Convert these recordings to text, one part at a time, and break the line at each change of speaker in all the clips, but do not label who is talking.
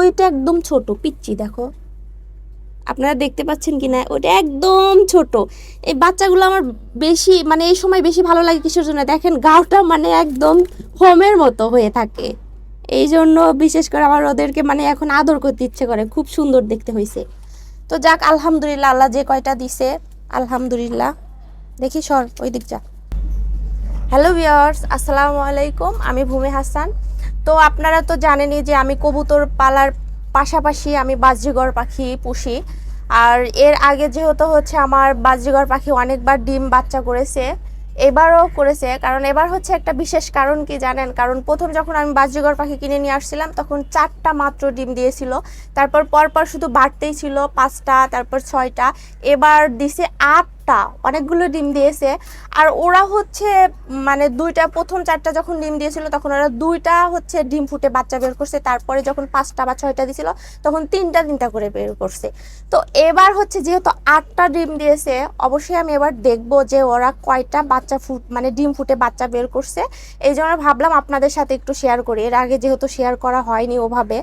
ওইটা একদম ছোট পিচ্ছি দেখো। আপনারা দেখতে পাচ্ছেন কি না ওটা একদম ছোট। এই বাচ্চাগুলো আমার বেশি মানে এই সময় বেশি ভালো লাগে কিসের জন্য? দেখেন গাওটা মানে একদম হোমের মতো হয়ে থাকে। এই জন্য বিশেষ করে আমার ওদেরকে মানে এখন আদর করতে ইচ্ছে করে, খুব সুন্দর দেখতে হয়েছে তো যাক, আলহামদুলিল্লাহ, আল্লাহ যে কয়টা দিছে, আলহামদুলিল্লাহ। দেখি সর ওই দিক যা। হ্যালো ভিওর্স আসসালামু আলাইকুম, আমি ভূমি হাসান। তো আপনারা তো জানেনই যে আমি কবুতর পালার পাশাপাশি আমি বাজরিগর পাখি পুষি। আর এর আগে যেহেতু হচ্ছে আমার বাজরিগর পাখি অনেকবার ডিম বাচ্চা করেছে, এবারও করেছে। কারণ এবার হচ্ছে একটা বিশেষ কারণ কি জানেন? কারণ প্রথম যখন আমি বাজরিগর পাখি কিনে নিয়ে আসছিলাম, তখন চারটা মাত্র ডিম দিয়েছিল। তারপর পরপর শুধু বাড়তেই ছিল পাঁচটা, তারপর ছয়টা। এবার দিছে আটটা অনেকগুলো ডিম দিয়েছে। আর ওরা হচ্ছে মানে দুইটা, প্রথম চারটা যখন ডিম দিয়েছিল, তখন ওরা দুইটা হচ্ছে ডিম ফুটে বাচ্চা বের করছে। তারপরে যখন পাঁচটা বা ছয়টা দিয়েছিল, তখন তিনটা তিনটা করে বের করছে। তো এবার হচ্ছে যেহেতু আটটা ডিম দিয়েছে, অবশ্যই আমি এবার দেখব যে ওরা কয়টা বাচ্চা ফুট মানে ডিম ফুটে বাচ্চা বের করছে। এই জন্য ভাবলাম আপনাদের সাথে একটু শেয়ার করি। এর আগে যেহেতু শেয়ার করা হয়নি ওভাবে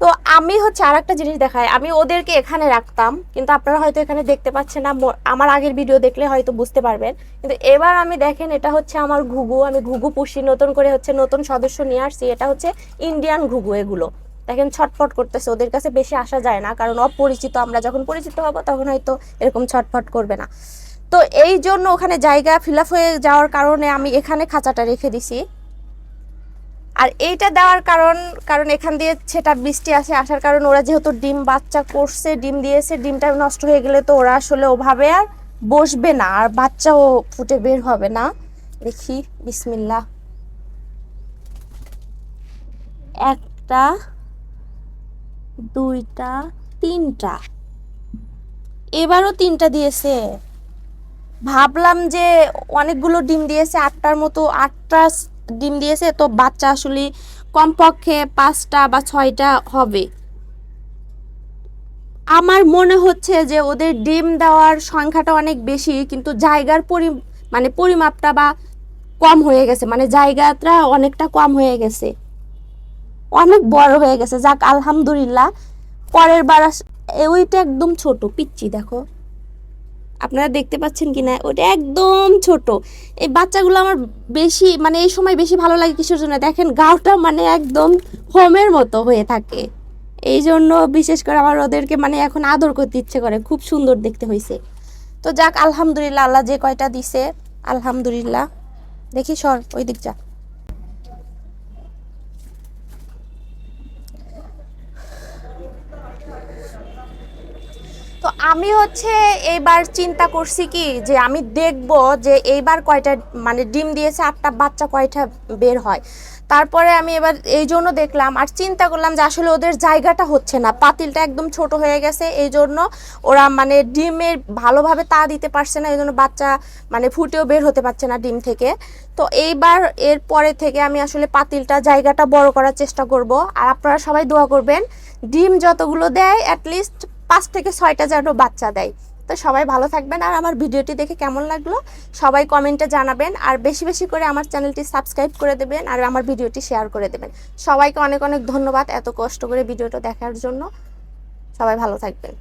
তো আমি হচ্ছে আর একটা জিনিস দেখাই। আমি ওদেরকে এখানে রাখতাম, কিন্তু আপনারা হয়তো এখানে দেখতে পাচ্ছেন না আমার আগের ভিডিও দেখলে হয়তো বুঝতে পারবেন। কিন্তু এবার আমি দেখেন, এটা হচ্ছে আমার ঘুঘু। আমি ঘুঘু পুষি, নতুন করে হচ্ছে নতুন সদস্য নিয়ে আসছি। এটা হচ্ছে ইন্ডিয়ান ঘুঘু এগুলো। দেখেন, ছটফট করতেছে। ওদের কাছে বেশি আসা যায় না, কারণ অপরিচিত। আমরা যখন পরিচিত হব, তখন হয়তো এরকম ছটফট করবে না। তো এই জন্য ওখানে জায়গা ফিল হয়ে যাওয়ার কারণে আমি এখানে খাঁচাটা রেখে দিছি। আর এইটা দেওয়ার কারণ কারণ এখান দিয়ে সেটা বৃষ্টি আসে, আসার কারণ ওরা যেহেতু ডিম বাচ্চা করছে, ডিম দিয়েছে, ডিমটা নষ্ট হয়ে গেলে তো ওরা আসলে ওভাবে আর বসবে না, আর বাচ্চাও ফুটে বের হবে না। দেখি বিসমিল্লা একটা, দুইটা, তিনটা। এবারও তিনটা দিয়েছে। ভাবলাম যে অনেকগুলো ডিম দিয়েছে, আটটার মতো, আটটা ডিম দিয়েছে, তো বাচ্চা আসলে কমপক্ষে পাঁচটা বা ছয়টা হবে। আমার মনে হচ্ছে যে ওদের ডিম দেওয়ার সংখ্যাটা অনেক বেশি, কিন্তু জায়গার পরি মানে পরিমাপটা বা কম হয়ে গেছে মানে জায়গাটা অনেকটা কম হয়ে গেছে। অনেক বড় হয়ে গেছে। যাক, আলহামদুলিল্লাহ, পরের বার ওইটা একদম ছোট পিচ্ছি দেখো। আপনারা দেখতে পাচ্ছেন কি না ওটা একদম ছোট। এই বাচ্চাগুলো আমার বেশি মানে এই সময় বেশি ভালো লাগে কিসের জন্য? দেখেন, গাওটা মানে একদম হোমের মতো হয়ে থাকে। এই জন্য বিশেষ করে আমার ওদেরকে মানে এখন আদর করতে ইচ্ছে করে। খুব সুন্দর দেখতে হয়েছে। তো যাক, আলহামদুলিল্লাহ, আল্লাহ যে কয়টা দিছে, আলহামদুলিল্লাহ। দেখি সর ওই দিক যা। তো আমি হচ্ছে এইবার চিন্তা করছি কি যে আমি দেখব যে এইবার কয়টা মানে ডিম দিয়েছে আটটা, বাচ্চা কয়টা বের হয়। তারপরে আমি এবার এই জন্য দেখলাম আর চিন্তা করলাম যে আসলে ওদের জায়গাটা হচ্ছে না। পাতিলটা একদম ছোট হয়ে গেছে, এই জন্য ওরা মানে ডিমের ভালোভাবে তা দিতে পারছে না, এই জন্য বাচ্চা মানে ফুটেও বের হতে পারছে না ডিম থেকে। তো এইবার এর পরে থেকে আমি আসলে পাতিলটা জায়গাটা বড় করার চেষ্টা করব। আর আপনারা সবাই দোয়া করবেন, ডিম যতগুলো দেয় অ্যাটলিস্ট পাঁচ থেকে ছয়টা যেন বাচ্চা দেয়। তো সবাই ভালো থাকবেন আর আমার ভিডিওটি দেখে কেমন লাগল সবাই কমেন্টে জানাবেন আর বেশি বেশি করে আমার চ্যানেলটি সাবস্ক্রাইব করে দেবেন আর আমার ভিডিওটি শেয়ার করে দেবেন। সবাইকে অনেক অনেক ধন্যবাদ এত কষ্ট করে ভিডিওটা দেখার জন্য। সবাই ভালো থাকবেন।